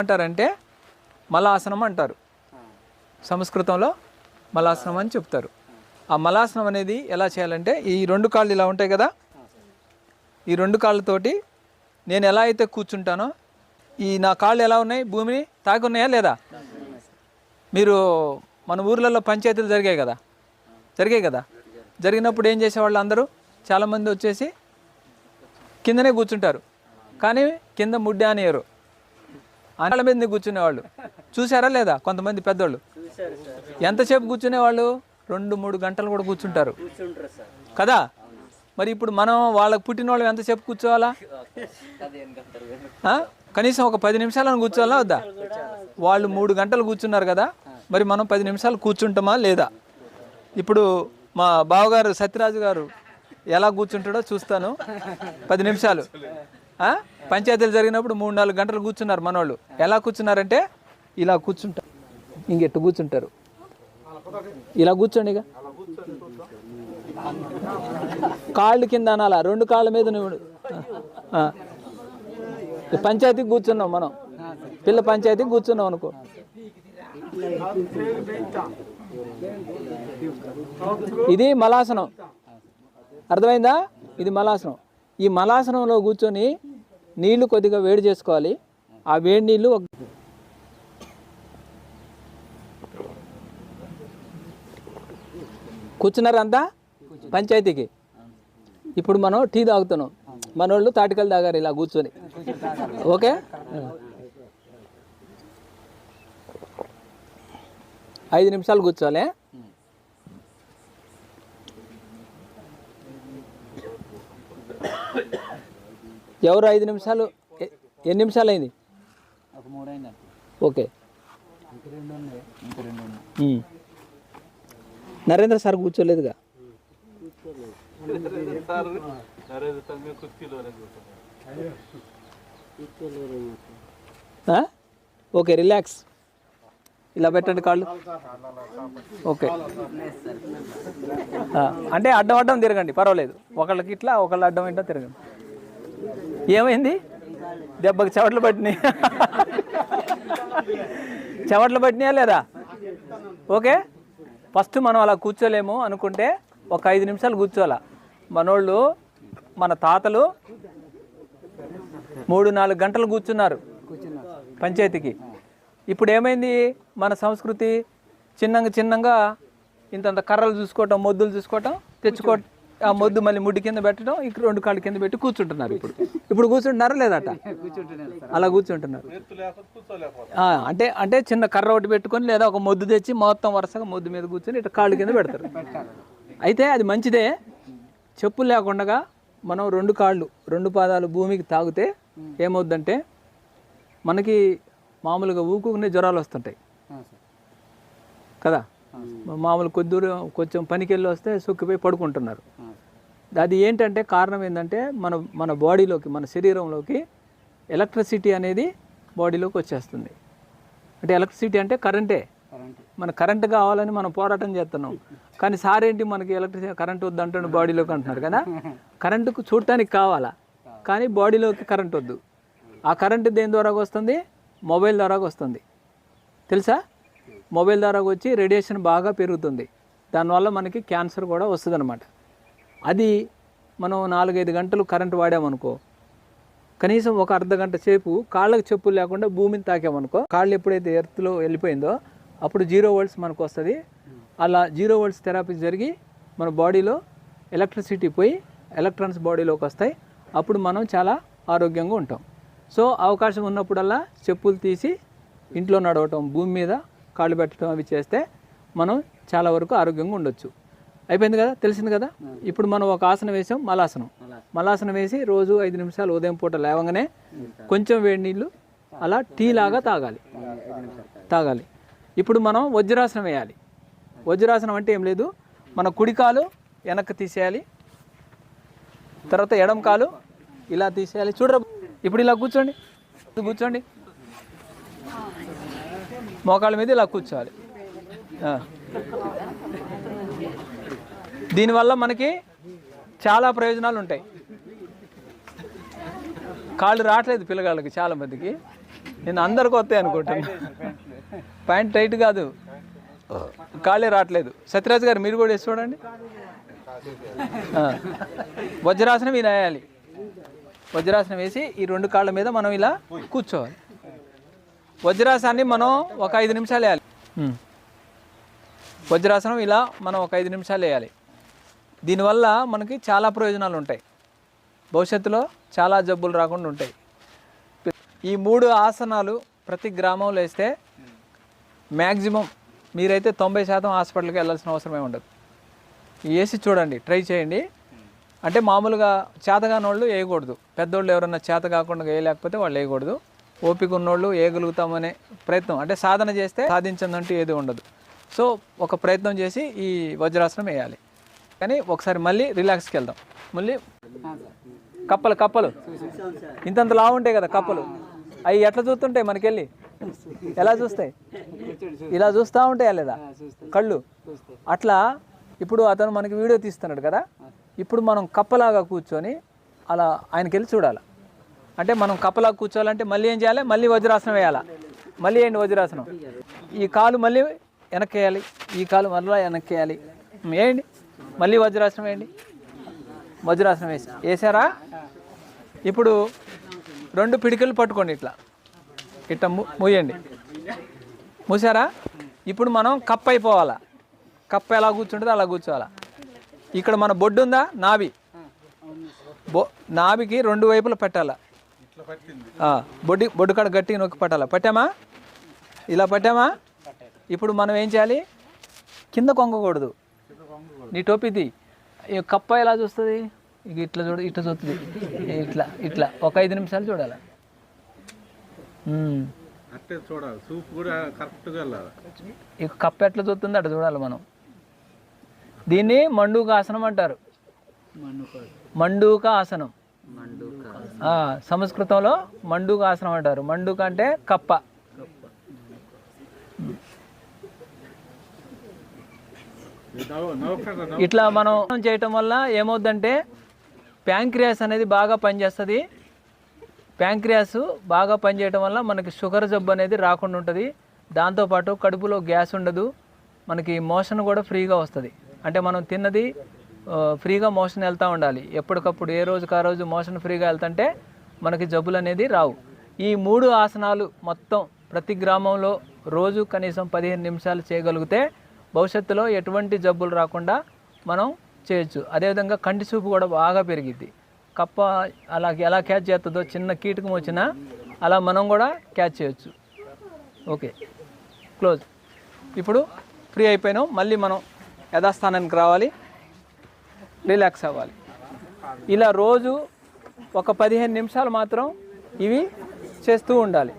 అంటారంటే మలాసనం అంటారు. సంస్కృతంలో మలాసనం అని చెప్తారు. ఆ మలాసనం అనేది ఎలా చేయాలంటే ఈ రెండు కాళ్ళు ఇలా ఉంటాయి కదా? ఈ రెండు కాళ్ళతోటి నేను ఎలా అయితే కూర్చుంటానో ఈ నా కాళ్ళు ఎలా ఉన్నాయి? భూమిని తాకి ఉన్నాయా లేదా? మీరు మన ఊర్లలో పంచాయతీలు జరిగాయి కదా? జరిగాయి కదా? జరిగినప్పుడు ఏం చేసేవాళ్ళు అందరూ? చాలామంది వచ్చేసి కిందనే కూర్చుంటారు. కానీ కింద ముడ్డి అనేయరు అనాల మీద కూర్చునేవాళ్ళు. చూసారా లేదా? కొంతమంది పెద్దోళ్ళు. ఎంతసేపు కూర్చునేవాళ్ళు? రెండు మూడు గంటలు కూడా కూర్చుంటారు. కదా? మరి ఇప్పుడు మనం వాళ్ళకి పుట్టిన వాళ్ళు ఎంతసేపు కూర్చోవాలా? కనీసం ఒక పది నిమిషాలను కూర్చోవాలా వద్దా? వాళ్ళు మూడు గంటలు కూర్చున్నారు కదా మరి మనం పది నిమిషాలు కూర్చుంటామా లేదా? ఇప్పుడు మా బావగారు సత్యరాజు గారు ఎలా కూర్చుంటాడో చూస్తాను. పది నిమిషాలు. పంచాయతీలు జరిగినప్పుడు మూడు నాలుగు గంటలు కూర్చున్నారు మనోళ్ళు. ఎలా కూర్చున్నారంటే ఇలా కూర్చుంటారు ఇంకెట్టు కూర్చుంటారు. ఇలా కూర్చోండి ఇక. కాళ్ళు కింద అనాలా? రెండు కాళ్ళ మీద నువ్వు పంచాయతీకి కూర్చున్నాం మనం. పిల్ల పంచాయతీకి కూర్చున్నాం అనుకో. ఇది మలాసనం. అర్థమైందా? ఇది మలాసనం. ఈ మలాసనంలో కూర్చొని నీళ్ళు కొద్దిగా వేడి చేసుకోవాలి. ఆ వేడి నీళ్ళు ఒక కూర్చున్నారంతా పంచాయతీకి. ఇప్పుడు మనం టీ తాగుతున్నాం. మనోళ్ళు తాటికలు తాగారు ఇలా కూర్చొని. ఓకే? ఐదు నిమిషాలు కూర్చోవాలి. ఎవరు ఐదు నిమిషాలు? ఎన్ని నిమిషాలు అయింది okay. Narendra sir కూర్చోలేదుగా? Okay relax. ఇలా పెట్టండి కాళ్ళు. ఓకే. అంటే అడ్డం అడ్డం తిరగండి పర్వాలేదు. ఒకళ్ళకి ఇట్లా ఒకళ్ళు అడ్డం ఏంటో తిరగండి. ఏమైంది? దెబ్బకి చెవట్లు పట్టినాయి. చెవట్లు పట్టినాయా లేదా? ఓకే. ఫస్ట్ మనం అలా కూర్చోలేము అనుకుంటే ఒక ఐదు నిమిషాలు కూర్చోాలా మనోళ్ళు మన తాతలు మూడు నాలుగు గంటలు కూర్చున్నారు పంచాయతీకి. ఇప్పుడు ఏమైంది? మన సంస్కృతి చిన్నంగా చిన్నంగా ఇంతంత కర్రలు చూసుకోవటం మొద్దులు చూసుకోవటం తెచ్చుకో ఆ మొద్దు మళ్ళీ ముడి కింద పెట్టడం ఇక్కడ రెండు కాళ్ళు కింద పెట్టి కూర్చుంటున్నారు ఇప్పుడు. ఇప్పుడు కూర్చుంటున్నారా లేదట? కూర్చుంటున్నారు అలా కూర్చుంటున్నారు. అంటే అంటే చిన్న కర్ర ఒకటి పెట్టుకొని లేదా ఒక మొద్దు తెచ్చి మొత్తం వరుసగా మొద్దు మీద కూర్చొని ఇట్లా కాళ్ళు కింద పెడతారు. అయితే అది మంచిదే. చెప్పులు లేకుండా మనం రెండు కాళ్ళు రెండు పాదాలు భూమికి తాగితే ఏమవుద్దంటే మనకి మామూలుగా ఊకునే జ్వరాలు వస్తుంటాయి. కదా? మామూలు కొద్ది కొంచెం పనికి వెళ్ళి వస్తే సొక్కిపోయి పడుకుంటున్నారు. అది ఏంటంటే కారణం ఏంటంటే మన మన బాడీలోకి మన శరీరంలోకి ఎలక్ట్రిసిటీ అనేది బాడీలోకి వచ్చేస్తుంది. అంటే ఎలక్ట్రిసిటీ అంటే కరెంటే. మన కరెంట్ కావాలని మనం పోరాటం చేస్తున్నాం. కానీ సార్ ఏంటి మనకి ఎలక్ట్రిసిటీ కరెంట్ వద్దు అంటుండే బాడీలోకి అంటున్నారు కదా? కరెంటుకు చూడటానికి కావాలా? కానీ బాడీలోకి కరెంట్ వద్దు. ఆ కరెంట్ దేని ద్వారా వస్తుంది? మొబైల్ ద్వారా వస్తుంది. తెలుసా? మొబైల్ ద్వారా వచ్చి రేడియేషన్ బాగా పెరుగుతుంది. దానివల్ల మనకి క్యాన్సర్ కూడా వస్తుంది అది మనం నాలుగైదు గంటలు కరెంట్ వాడామనుకో కనీసం ఒక అర్ధ గంట సేపు కాళ్ళకు చెప్పులు లేకుండా భూమిని తాకామనుకో కాళ్ళు ఎప్పుడైతే ఎర్త్లో వెళ్ళిపోయిందో అప్పుడు జీరో వోల్ట్స్ మనకు వస్తుంది. అలా జీరో వోల్ట్స్ థెరపీ జరిగి మన బాడీలో ఎలక్ట్రిసిటీ పోయి ఎలక్ట్రాన్స్ బాడీలోకి వస్తాయి. అప్పుడు మనం చాలా ఆరోగ్యంగా ఉంటాం. సో అవకాశం ఉన్నప్పుడల్లా చెప్పులు తీసి ఇంట్లో నడవటం భూమి మీద కాళ్ళు పెట్టడం అవి చేస్తే మనం చాలా వరకు ఆరోగ్యంగా ఉండొచ్చు. అయిపోయింది కదా? తెలిసింది కదా? ఇప్పుడు మనం ఒక ఆసనం వేసాం మలాసనం. మలాసనం. వేసి రోజు ఐదు నిమిషాలు ఉదయం పూట లేవగానే కొంచెం వేడి నీళ్ళు అలా టీ లాగా తాగాలి. తాగాలి. ఇప్పుడు మనం వజ్రాసనం వేయాలి. వజ్రాసనం అంటే ఏం లేదు. మన కుడి కాలు వెనక్కి తీసేయాలి. తర్వాత ఎడం కాలు ఇలా తీసేయాలి. చూడరా ఇప్పుడు ఇలా కూర్చోండి. కూర్చోండి. మోకాళ్ళ మీద ఇలా కూర్చోవాలి. దీనివల్ల మనకి చాలా ప్రయోజనాలు ఉంటాయి. కాళ్ళు రావట్లేదు పిల్లగాళ్ళకి చాలా మందికి. నేను అందరికి వస్తాయి అనుకుంటున్నా. ప్యాంట్ టైట్ కాదు. కాళ్ళే రావట్లేదు. సత్యరాజ్ గారు మీరు కూడా వేసి చూడండి. వజ్రాసనం ఇలా వేయాలి. వజ్రాసనం వేసి ఈ రెండు కాళ్ళ మీద మనం ఇలా కూర్చోవాలి. వజ్రాసనాన్ని మనం ఒక ఐదు నిమిషాలు వేయాలి. వజ్రాసనం ఇలా మనం ఒక ఐదు నిమిషాలు వేయాలి. దీనివల్ల మనకి చాలా ప్రయోజనాలు ఉంటాయి. భవిష్యత్తులో చాలా జబ్బులు రాకుండా ఉంటాయి. ఈ మూడు ఆసనాలు ప్రతి గ్రామంలో వేస్తే మ్యాక్సిమం మీరైతే తొంభై శాతం హాస్పిటల్కి వెళ్ళాల్సిన అవసరమే ఉండదు. వేసి చూడండి ట్రై చేయండి. అంటే మామూలుగా చేతగాని వాళ్ళు వేయకూడదు. పెద్దోళ్ళు ఎవరన్నా చేత కాకుండా వేయలేకపోతే వాళ్ళు వేయకూడదు. ఓపిక ఉన్నోళ్ళు వేయగలుగుతామనే ప్రయత్నం అంటే సాధన చేస్తే సాధించిందంటూ ఏది ఉండదు. సో ఒక ప్రయత్నం చేసి ఈ వజ్రాసనం వేయాలి. కానీ ఒకసారి మళ్ళీ రిలాక్స్కి వెళ్దాం. మళ్ళీ కప్పలు కప్పలు. ఇంతంత లావు ఉంటాయి కదా కప్పలు. అవి ఎట్లా చూస్తుంటాయి మనకెళ్ళి? ఎలా చూస్తాయి? ఇలా చూస్తూ ఉంటాయా లేదా? కళ్ళు. అట్లా ఇప్పుడు అతను మనకి వీడియో తీస్తున్నాడు కదా. ఇప్పుడు మనం కప్పలాగా కూర్చొని అలా ఆయనకి వెళ్ళి చూడాలి? అంటే మనం కప్పలాగా కూర్చోవాలంటే మళ్ళీ ఏం చేయాలి? మళ్ళీ వజ్రాసనం వేయాలా? మళ్ళీ ఏంటి వజ్రాసనం? ఈ కాలు మళ్ళీ వెనక్కి వేయాలి. ఈ కాలు మళ్ళీ వెనక్కి వేయాలి. ఏంటి మళ్ళీ వజ్రాసనం వేయండి. వజ్రాసనం వేసి. వేసారా? ఇప్పుడు రెండు పిడికలు పట్టుకోండి ఇట్లా. ఇట్లా మూయండి. మూసారా? ఇప్పుడు మనం కప్ అయిపోవాలా. కప్ప ఎలా కూర్చుంటుందో అలా కూర్చోవాలా. ఇక్కడ మన బొడ్డు ఉందా? నాభి. బొ నాభికి రెండు వైపులా పెట్టాలా. బొడ్డు బొడ్డి బొడ్డు కాడ గట్టిగా నొక్కి పట్టాలా. పట్టామా? ఇలా పట్టామా? ఇప్పుడు మనం ఏం చేయాలి? కింద కొంగకూడదు. నీ టోపీది ఈ కప్ప ఎలా చూస్తుంది? ఇక ఇట్లా చూడ ఇట్లా చూస్తుంది. ఇట్లా ఇట్లా. ఒక ఐదు నిమిషాలు చూడాలి? ఉమ్. అట్టే చూడాలి. సూప్ కూడా కరెక్ట్గా వెళ్ళాలి ఇక కప్ప ఎట్లా చూస్తుంది అట్లా చూడాలి మనం. దీన్ని మండూక ఆసనం అంటారు. మండూక ఆసనం ఆ, సంస్కృతంలో మండూక ఆసనం అంటారు. మండూక అంటే కప్ప. ఇట్లా మనం చేయటం వల్ల ఏమవుద్దంటే ప్యాంక్రియాస్ అనేది బాగా పనిచేస్తుంది. ప్యాంక్రియాస్ బాగా పనిచేయటం వల్ల మనకి షుగర్ జబ్బు అనేది రాకుండా ఉంటుంది. దాంతోపాటు కడుపులో గ్యాస్ ఉండదు. మనకి మోషన్ కూడా ఫ్రీగా వస్తుంది. అంటే మనం తిన్నది ఫ్రీగా మోషన్ వెళ్తూ ఉండాలి. ఎప్పటికప్పుడు ఏ రోజుకి ఆ రోజు మోషన్ ఫ్రీగా వెళ్తుంటే మనకి జబ్బులు అనేది రావు. ఈ మూడు ఆసనాలు మొత్తం ప్రతి గ్రామంలో రోజు కనీసం పదిహేను నిమిషాలు చేయగలిగితే భవిష్యత్తులో ఎటువంటి జబ్బులు రాకుండా మనం చేయొచ్చు. అదేవిధంగా కంటి చూపు కూడా బాగా పెరిగిద్ది. కప్ప అలా ఎలా క్యాచ్ చేస్తుందో చిన్న కీటకం వచ్చినా అలా మనం కూడా క్యాచ్ చేయొచ్చు. ఓకే. క్లోజ్. ఇప్పుడు ఫ్రీ అయిపోయినాం. మళ్ళీ మనం యథాస్థానానికి రావాలి. రిలాక్స్ అవ్వాలి. ఇలా రోజు ఒక పదిహేను నిమిషాలు మాత్రం ఇవి చేస్తూ ఉండాలి.